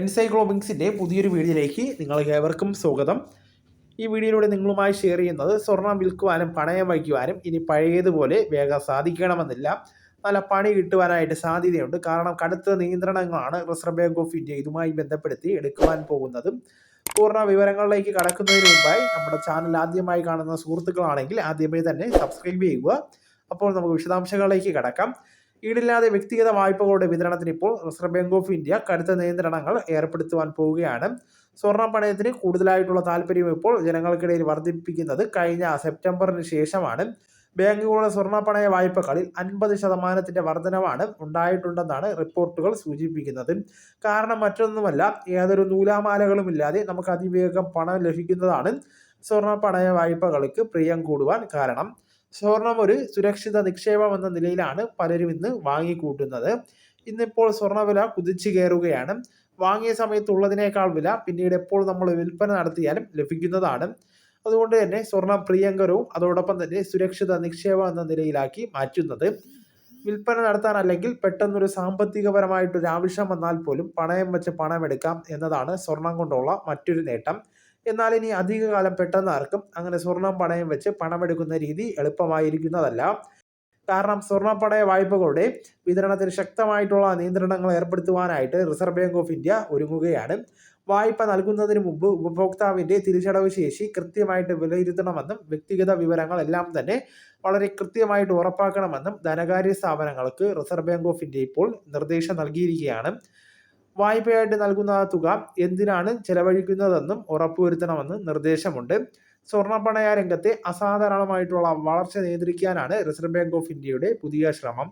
എൻസൈക്ലോബിങ്സിന്റെ പുതിയൊരു വീഡിയോയിലേക്ക് നിങ്ങൾക്ക് ഏവർക്കും സ്വാഗതം. ഈ വീഡിയോയിലൂടെ നിങ്ങളുമായി ഷെയർ ചെയ്യുന്നത് സ്വർണം വിൽക്കുവാനും പണയം വയ്ക്കുവാനും ഇനി പഴയതുപോലെ വേഗം സാധിക്കണമെന്നില്ല. നല്ല പണി കിട്ടുവാനായിട്ട് സാധ്യതയുണ്ട്. കാരണം കടുത്ത നിയന്ത്രണങ്ങളാണ് റിസർവ് ബാങ്ക് ഓഫ് ഇന്ത്യ ഇതുമായി ബന്ധപ്പെടുത്തി എടുക്കുവാൻ പോകുന്നതും. പൂർണ വിവരങ്ങളിലേക്ക് കടക്കുന്നതിന് മുമ്പായി നമ്മുടെ ചാനൽ ആദ്യമായി കാണുന്ന സുഹൃത്തുക്കളാണെങ്കിൽ ആദ്യമേ തന്നെ സബ്സ്ക്രൈബ് ചെയ്യുക. അപ്പോൾ നമുക്ക് വിശദാംശങ്ങളിലേക്ക് കടക്കാം. ഈടില്ലാതെ വ്യക്തിഗത വായ്പകളുടെ വിതരണത്തിന് ഇപ്പോൾ റിസർവ് ബാങ്ക് ഓഫ് ഇന്ത്യ കടുത്ത നിയന്ത്രണങ്ങൾ ഏർപ്പെടുത്തുവാൻ പോവുകയാണ്. സ്വർണ പണയത്തിന് കൂടുതലായിട്ടുള്ള താല്പര്യം ഇപ്പോൾ ജനങ്ങൾക്കിടയിൽ വർദ്ധിപ്പിക്കുന്നത് കഴിഞ്ഞ സെപ്റ്റംബറിന് ശേഷമാണ്. ബാങ്കുകളുടെ സ്വർണ പണയ വായ്പകളിൽ അൻപത് ശതമാനത്തിന്റെ വർധനവാണ് ഉണ്ടായിട്ടുണ്ടെന്നാണ് റിപ്പോർട്ടുകൾ സൂചിപ്പിക്കുന്നത്. കാരണം മറ്റൊന്നുമല്ല ഏതൊരു നൂലാമാലകളും ഇല്ലാതെ നമുക്ക് അതിവേഗം പണം ലഭിക്കുന്നതാണ് സ്വർണ പണയ വായ്പകൾക്ക് പ്രിയം കൂടുവാൻ കാരണം. സ്വർണം ഒരു സുരക്ഷിത നിക്ഷേപം എന്ന നിലയിലാണ് പലരും ഇന്ന് വാങ്ങിക്കൂട്ടുന്നത്. ഇന്നിപ്പോൾ സ്വർണവില കുതിച്ചു കയറുകയാണ്. വാങ്ങിയ സമയത്തുള്ളതിനേക്കാൾ വില പിന്നീട് എപ്പോൾ നമ്മൾ വിൽപ്പന നടത്തിയാലും ലഭിക്കുന്നതാണ്. അതുകൊണ്ട് തന്നെ സ്വർണം പ്രിയങ്കരവും അതോടൊപ്പം തന്നെ സുരക്ഷിത നിക്ഷേപം എന്ന നിലയിലാക്കി മാറ്റുന്നത്. വിൽപ്പന നടത്താൻ അല്ലെങ്കിൽ പെട്ടെന്നൊരു സാമ്പത്തികപരമായിട്ടൊരു ആവശ്യം വന്നാൽ പോലും പണയം വെച്ച് പണമെടുക്കാം എന്നതാണ് സ്വർണം കൊണ്ടുള്ള മറ്റൊരു നേട്ടം. എന്നാൽ ഇനി അധികകാലം പെട്ടെന്ന് ആർക്കും അങ്ങനെ സ്വർണം പണയം വെച്ച് പണമെടുക്കുന്ന രീതി എളുപ്പമായിരിക്കുന്നതല്ല. കാരണം സ്വർണ പണയ വായ്പകളുടെ വിതരണത്തിന് ശക്തമായിട്ടുള്ള നിയന്ത്രണങ്ങൾ ഏർപ്പെടുത്തുവാനായിട്ട് റിസർവ് ബാങ്ക് ഓഫ് ഇന്ത്യ ഒരുങ്ങുകയാണ്. വായ്പ നൽകുന്നതിന് മുമ്പ് ഉപഭോക്താവിന്റെ തിരിച്ചടവ് ശേഷി കൃത്യമായിട്ട് വിലയിരുത്തണമെന്നും വ്യക്തിഗത വിവരങ്ങൾ എല്ലാം തന്നെ വളരെ കൃത്യമായിട്ട് ഉറപ്പാക്കണമെന്നും ധനകാര്യ സ്ഥാപനങ്ങൾക്ക് റിസർവ് ബാങ്ക് ഓഫ് ഇന്ത്യ ഇപ്പോൾ നിർദ്ദേശം നൽകിയിരിക്കുകയാണ്. വായ്പയായിട്ട് നൽകുന്ന തുക എന്തിനാണ് ചെലവഴിക്കുന്നതെന്നും ഉറപ്പുവരുത്തണമെന്ന് നിർദ്ദേശമുണ്ട്. സ്വർണപ്പണയ രംഗത്തെ അസാധാരണമായിട്ടുള്ള വളർച്ച നിയന്ത്രിക്കാനാണ് റിസർവ് ബാങ്ക് ഓഫ് ഇന്ത്യയുടെ പുതിയ ശ്രമം.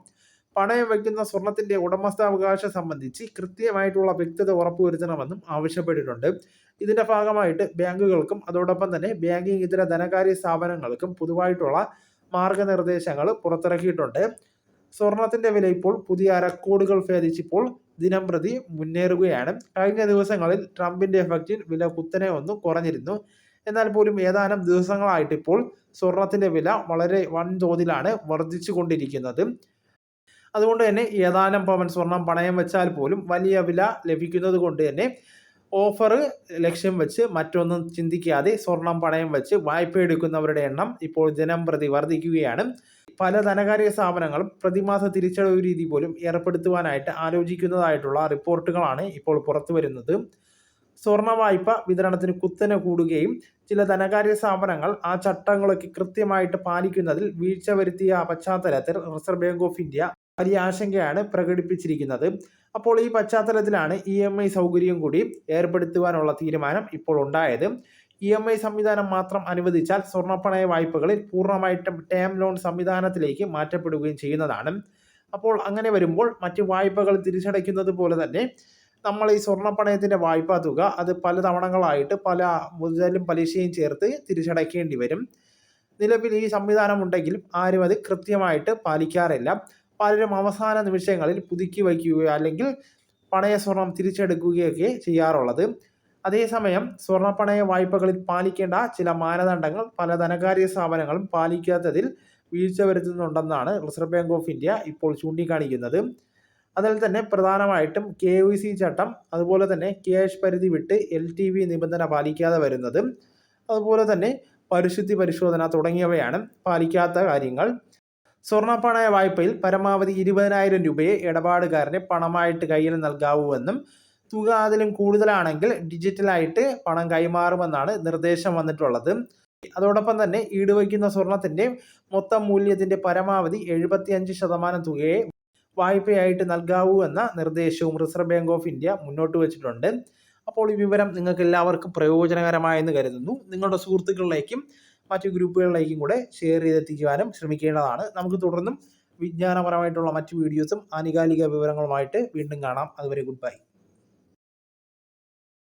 പണയം വയ്ക്കുന്ന സ്വർണത്തിന്റെ ഉടമസ്ഥാവകാശം സംബന്ധിച്ച് കൃത്യമായിട്ടുള്ള വ്യക്തത ഉറപ്പുവരുത്തണമെന്നും ആവശ്യപ്പെട്ടിട്ടുണ്ട്. ഇതിന്റെ ഭാഗമായിട്ട് ബാങ്കുകൾക്കും അതോടൊപ്പം തന്നെ ബാങ്കിംഗ് ഇതര ധനകാര്യ സ്ഥാപനങ്ങൾക്കും പൊതുവായിട്ടുള്ള മാർഗനിർദ്ദേശങ്ങൾ പുറത്തിറക്കിയിട്ടുണ്ട്. സ്വർണത്തിന്റെ വില ഇപ്പോൾ പുതിയ റെക്കോർഡുകൾ ഭേദിച്ചിപ്പോൾ ദിനം പ്രതി മുന്നേറുകയാണ്. കഴിഞ്ഞ ദിവസങ്ങളിൽ ട്രംപിന്റെ എഫക്റ്റിൽ വില കുത്തനെ ഒന്ന് കുറഞ്ഞിരുന്നു. എന്നാൽ പോലും ഏതാനും ദിവസങ്ങളായിട്ട് ഇപ്പോൾ സ്വർണത്തിന്റെ വില വളരെ വൻതോതിലാണ് വർദ്ധിച്ചു കൊണ്ടിരിക്കുന്നത് അതുകൊണ്ട് തന്നെ ഏതാനും പവൻ സ്വർണം പണയം വെച്ചാൽ പോലും വലിയ വില ലഭിക്കുന്നത് കൊണ്ട് തന്നെ ഓഫർ ലക്ഷ്യം വെച്ച് മറ്റൊന്നും ചിന്തിക്കാതെ സ്വർണം പണയം വെച്ച് വായ്പ എടുക്കുന്നവരുടെ എണ്ണം ഇപ്പോൾ ജനം പ്രതി വർദ്ധിക്കുകയാണ്. പല ധനകാര്യ സ്ഥാപനങ്ങളും പ്രതിമാസ തിരിച്ചടവ് രീതി പോലും ഏർപ്പെടുത്തുവാനായിട്ട് ആലോചിക്കുന്നതായിട്ടുള്ള റിപ്പോർട്ടുകളാണ് ഇപ്പോൾ പുറത്തു വരുന്നത്. സ്വർണ വായ്പ വിതരണത്തിന് കുത്തനെ കൂടുകയും ചില ധനകാര്യ സ്ഥാപനങ്ങൾ ആ ചട്ടങ്ങളൊക്കെ കൃത്യമായിട്ട് പാലിക്കുന്നതിൽ വീഴ്ച വരുത്തിയ പശ്ചാത്തലത്തിൽ റിസർവ് ബാങ്ക് ഓഫ് ഇന്ത്യ വലിയ ആശങ്കയാണ് പ്രകടിപ്പിച്ചിരിക്കുന്നത്. അപ്പോൾ ഈ പശ്ചാത്തലത്തിലാണ് ഇ എം ഐ സൗകര്യം കൂടി ഏർപ്പെടുത്തുവാനുള്ള തീരുമാനം ഇപ്പോൾ ഉണ്ടായത്. ഇ എം ഐ സംവിധാനം മാത്രം അനുവദിച്ചാൽ സ്വർണപ്പണയ വായ്പകളിൽ പൂർണമായിട്ടും ടേം ലോൺ സംവിധാനത്തിലേക്ക് മാറ്റപ്പെടുകയും ചെയ്യുന്നതാണ്. അപ്പോൾ അങ്ങനെ വരുമ്പോൾ മറ്റ് വായ്പകൾ തിരിച്ചടയ്ക്കുന്നത് പോലെ തന്നെ നമ്മൾ ഈ സ്വർണപ്പണയത്തിന്റെ വായ്പാ തുക അത് പല തവണകളായിട്ട് പല മുതലും പലിശയും ചേർത്ത് തിരിച്ചടയ്ക്കേണ്ടി വരും. നിലവിൽ ഈ സംവിധാനം ഉണ്ടെങ്കിലും ആരും അത് കൃത്യമായിട്ട് പാലിക്കാറില്ല. പലരും അവസാന നിമിഷങ്ങളിൽ പുതുക്കി വയ്ക്കുകയോ അല്ലെങ്കിൽ പണയ സ്വർണം തിരിച്ചെടുക്കുകയൊക്കെ ചെയ്യാറുള്ളത്. അതേസമയം സ്വർണപ്പണയ വായ്പകളിൽ പാലിക്കേണ്ട ചില മാനദണ്ഡങ്ങൾ പല ധനകാര്യ സ്ഥാപനങ്ങളും പാലിക്കാത്തതിൽ വീഴ്ച വരുത്തുന്നുണ്ടെന്നാണ് റിസർവ് ബാങ്ക് ഓഫ് ഇന്ത്യ ഇപ്പോൾ ചൂണ്ടിക്കാണിക്കുന്നത്. അതിൽ തന്നെ പ്രധാനമായിട്ടും കെ ഒ സി ചട്ടം അതുപോലെ തന്നെ ക്യാഷ് പരിധി വിട്ട് എൽ ടി വി നിബന്ധന പാലിക്കാതെ വരുന്നത് അതുപോലെ തന്നെ പരിശുദ്ധി പരിശോധന തുടങ്ങിയവയാണ് പാലിക്കാത്ത കാര്യങ്ങൾ. സ്വർണപ്പണയ വായ്പയിൽ പരമാവധി ഇരുപതിനായിരം രൂപയെ ഇടപാടുകാരന് പണമായിട്ട് കയ്യിൽ നൽകാവൂവെന്നും തുക അതിലും കൂടുതലാണെങ്കിൽ ഡിജിറ്റലായിട്ട് പണം കൈമാറുമെന്നാണ് നിർദ്ദേശം വന്നിട്ടുള്ളത്. അതോടൊപ്പം തന്നെ ഈടുവയ്ക്കുന്ന സ്വർണത്തിന്റെ മൊത്തം മൂല്യത്തിന്റെ പരമാവധി എഴുപത്തിയഞ്ച് ശതമാനം തുകയെ വായ്പയായിട്ട് നൽകാവൂ എന്ന നിർദ്ദേശവും റിസർവ് ബാങ്ക് ഓഫ് ഇന്ത്യ മുന്നോട്ട് വച്ചിട്ടുണ്ട്. അപ്പോൾ ഈ വിവരം നിങ്ങൾക്ക് എല്ലാവർക്കും പ്രയോജനകരമായെന്ന് കരുതുന്നു. നിങ്ങളുടെ സുഹൃത്തുക്കളിലേക്കും മറ്റു ഗ്രൂപ്പുകളിലേക്കും കൂടെ ഷെയർ ചെയ്തെത്തിക്കുവാനും ശ്രമിക്കേണ്ടതാണ്. നമുക്ക് തുടർന്നും വിജ്ഞാനപരമായിട്ടുള്ള മറ്റു വീഡിയോസും ആനുകാലിക വിവരങ്ങളുമായിട്ട് വീണ്ടും കാണാം. അതുവരെ ഗുഡ് ബൈ